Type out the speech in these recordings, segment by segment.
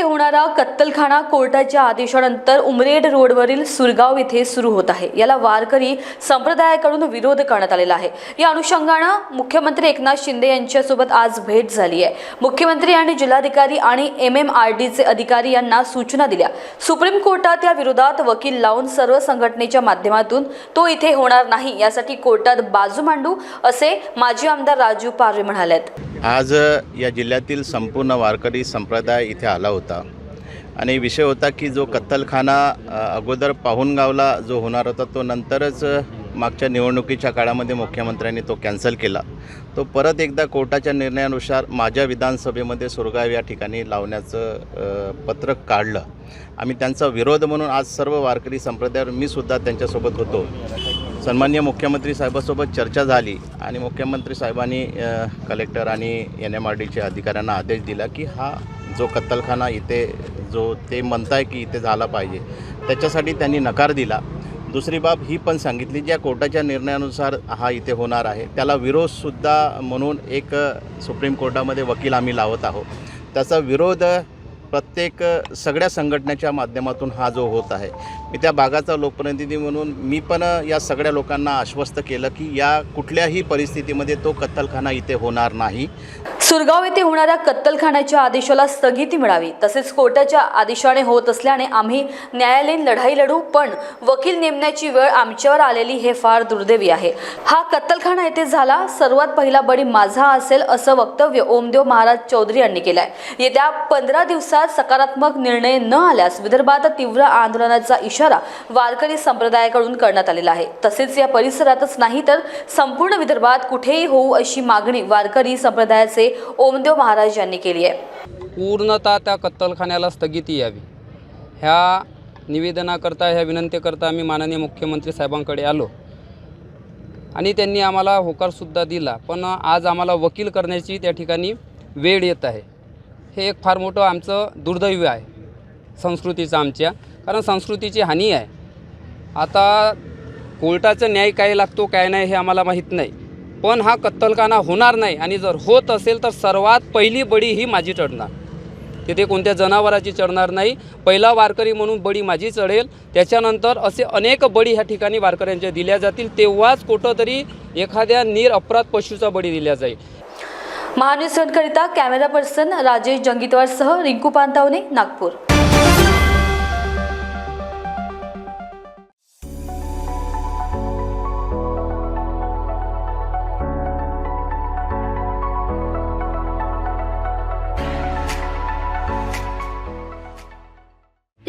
येथे होणारा कत्तलखाना कोर्टाच्या आदेशानंतर उमरेड रोडवरील सुरगाव येथे सुरू होत आहे. याला वारकरी संप्रदायाकडून विरोध करण्यात आलेला आहे. या अनुषंगानं मुख्यमंत्री एकनाथ शिंदे यांच्यासोबत आज भेट झाली आहे. मुख्यमंत्री आणि जिल्हाधिकारी आणि एम एम आर डीचे अधिकारी यांना सूचना दिल्या. सुप्रीम कोर्टात या विरोधात वकील लावून सर्व संघटनेच्या माध्यमातून तो इथे होणार नाही यासाठी कोर्टात बाजू मांडू असे माजी आमदार राजू पारवे म्हणालेत. आज या जिल्ह्यातील संपूर्ण वारकरी संप्रदाय इथे आला होता. आणि विषय होता की जो कत्तलखाना अगोदर पाहुणगावला जो होणार होता तो नंतरच मागच्या निवडणुकीच्या काळामध्ये मुख्यमंत्र्यांनी तो कॅन्सल केला. तो परत एकदा कोर्टाच्या निर्णयानुसार माझ्या विधानसभेमध्ये सुरगाव या ठिकाणी लावण्याचं पत्रक काढलं. आम्ही त्यांचा विरोध म्हणून आज सर्व वारकरी संप्रदायावर मी सुद्धा त्यांच्यासोबत होतो. सन्मान्य मुख्यमंत्री साहेबासोबत चर्चा झाली आणि मुख्यमंत्री साहेबांनी कलेक्टर आणि एन एम आर डीच्या अधिकाऱ्यांना आदेश दिला की हा जो कत्तलखाना इथे जो ते म्हणताय की इथे झाला पाहिजे त्याच्यासाठी त्यांनी नकार दिला. दुसरी बाब ही पण सांगितली ज्या कोर्टाच्या निर्णयानुसार हा इथे होणार आहे त्याला विरोधसुद्धा म्हणून एक सुप्रीम कोर्टामध्ये वकील आम्ही लावत आहोत. त्याचा विरोध प्रत्येक सगळ्या संघटनेच्या माध्यमातून हा जो होत आहे. मी त्या भागाचा लोकप्रतिनिधी म्हणून मी पण या सगळ्या लोकांना आश्वस्त केलं की या कुठल्याही परिस्थितीमध्ये तो कत्तलखाना इथे होणार नाही. सुरगाव येथे होणाऱ्या कत्तलखान्याच्या आदेशाला स्थगिती मिळावी तसेच कोर्टाच्या आदेशाने होत असल्याने आम्ही न्यायालयीन लढाई लढू पण वकील नेमण्याची वेळ आमच्यावर आलेली हे फार दुर्दैवी आहे. हा कत्तलखाना येथे झाला सर्वात पहिला बळी माझा असेल असं वक्तव्य ओमदेव महाराज चौधरी यांनी केलं आहे येत्या पंधरा दिवसात सकारात्मक निर्णय न आल्यास विदर्भात तीव्र आंदोलनाचा इशारा वारकरी संप्रदायाकडून करण्यात आलेला आहे. तसेच या परिसरातच नाही तर संपूर्ण विदर्भात कुठेही होऊ अशी मागणी वारकरी संप्रदायाचे ओमदेव महाराज यांनी केली आहे. पूर्णतः त्या कत्तलखान्याला स्थगिती यावी. ह्या निवेदनाकरता ह्या विनंतीकरता आम्ही माननीय मुख्यमंत्री साहेबांकडे आलो. आणि त्यांनी आम्हाला होकारसुद्धा दिला पण आज आम्हाला वकील करण्याची त्या ठिकाणी वेळ येत आहे. हे एक फार मोठं आमचं दुर्दैव आहे संस्कृतीचं आमच्या. कारण संस्कृतीची हानी आहे. आता कोर्टाचा न्याय काय लागतो काय नाही हे आम्हाला माहीत नाही. पण हा कत्तलखाना होणार नाही. आणि जर होत असेल तर सर्वात पहिली बळी ही माझी चढणार. तिथे कोणत्या जनावराची चढणार नाही. पहिला वारकरी म्हणून बळी माझी चढेल. त्याच्यानंतर असे अनेक बळी ह्या ठिकाणी वारकऱ्यांच्या दिल्या जातील. तेव्हाच कुठंतरी एखाद्या निर अपराध पशूचा बळी दिला जाईल. महान्यूज करिता कॅमेरा पर्सन राजेश जंगीतवारसह रिंकू पांतावणे नागपूर.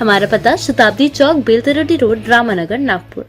हमारा पता शताब्दी चौक बेलतरडी रोड रामानगर नागपुर